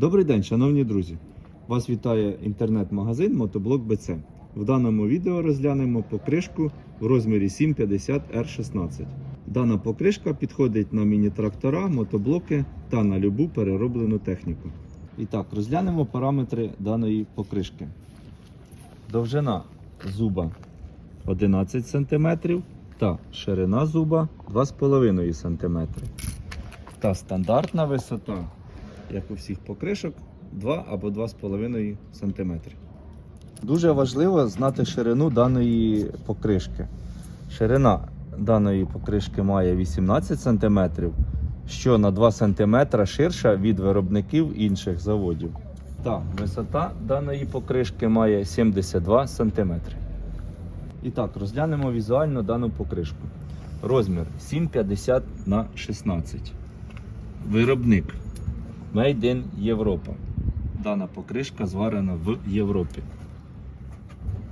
Добрий день, шановні друзі! Вас вітає інтернет-магазин Мотоблок БЦ. В даному відео розглянемо покришку в розмірі 750 R16. Дана покришка підходить на міні-трактора, мотоблоки та на любу перероблену техніку. І так, розглянемо параметри даної покришки. Довжина зуба 11 см та ширина зуба 2,5 см. Та стандартна висота як у всіх покришок, 2 або 2,5 см. Дуже важливо знати ширину даної покришки. Ширина даної покришки має 18 см, що на 2 см ширша від виробників інших заводів. Та висота даної покришки має 72 см. І так, розглянемо візуально дану покришку. Розмір 7,50 на 16. Виробник Made in Європа. Дана покришка зварена в Європі.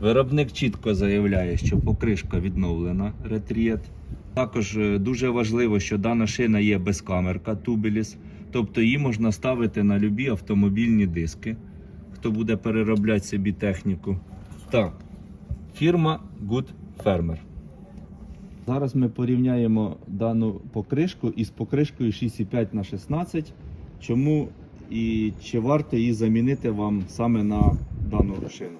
Виробник чітко заявляє, що покришка відновлена Retriet. Також е, дуже важливо, що дана шина є безкамерка Tubeless, тобто її можна ставити на любі автомобільні диски, хто буде переробляти собі техніку. Так, фірма Good Farmer. Зараз ми порівняємо дану покришку із покришкою 6,5 на 16 Чому і чи варто її замінити вам саме на дану шину?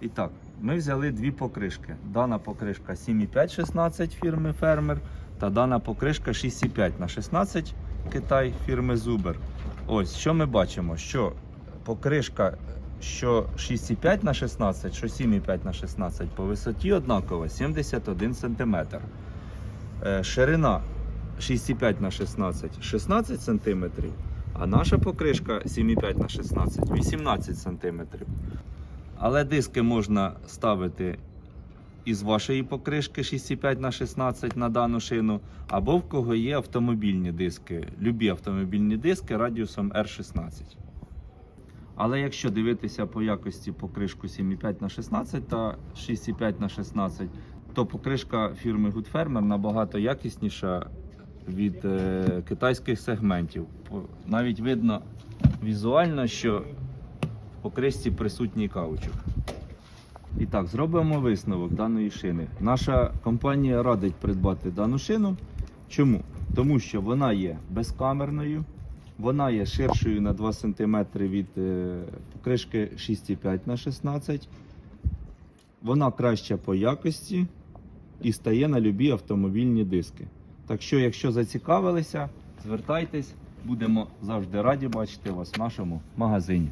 І так, ми взяли дві покришки. Дана покришка 7,5-16 фірми Фермер та дана покришка 6,5 на 16 Китай фірми Zuber. Ось що ми бачимо, що покришка, що 6,5 на 16, що 7,5 на 16 по висоті однакова 71 см. Е, Ширина 6,5 на 16 16 см, а наша покришка 7,5 на 16 18 см. Але диски можна ставити із вашої покришки 6,5 на 16 на дану шину, або в кого є автомобільні диски, любі автомобільні диски радіусом R16. Але якщо дивитися по якості покришку 7,5 на 16 та 6,5 на 16, то покришка фірми Good Farmer набагато якісніша від е, китайських сегментів. Навіть видно візуально, що в покришці присутній каучук. І так, зробимо висновок даної шини. Наша компанія радить придбати дану шину. Чому? Тому що вона є безкамерною, вона є ширшою на 2 см від е, покришки 6,5 на 16 Вона краща по якості і стає на любі автомобільні диски. Так що, якщо зацікавилися, звертайтесь, будемо завжди раді бачити вас в нашому магазині.